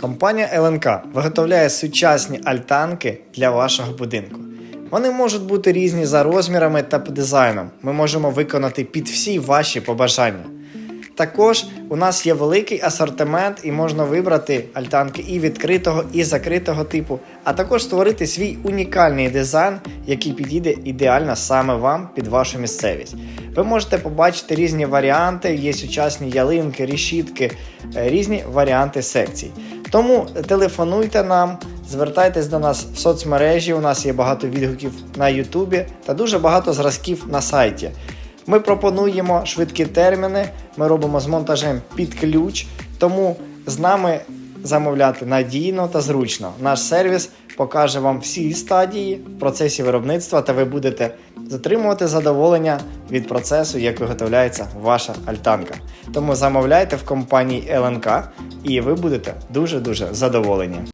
Компанія ЛНК виготовляє сучасні альтанки для вашого будинку. Вони можуть бути різні за розмірами та по дизайном. Ми можемо виконати під всі ваші побажання. Також у нас є великий асортимент і можна вибрати альтанки і відкритого, і закритого типу, а також створити свій унікальний дизайн, який підійде ідеально саме вам під вашу місцевість. Ви можете побачити різні варіанти, є сучасні ялинки, рішітки, е, різні варіанти секцій. Тому телефонуйте нам, звертайтесь до нас в соцмережі. У нас є багато відгуків на Ютубі та дуже багато зразків на сайті. Ми пропонуємо швидкі терміни, ми робимо з монтажем під ключ, тому з нами замовляти надійно та зручно. Наш сервіс покаже вам всі стадії в процесі виробництва, та ви будете затримувати задоволення від процесу, як виготовляється ваша альтанка. Тому замовляйте в компанії ЛНК і ви будете дуже-дуже задоволені.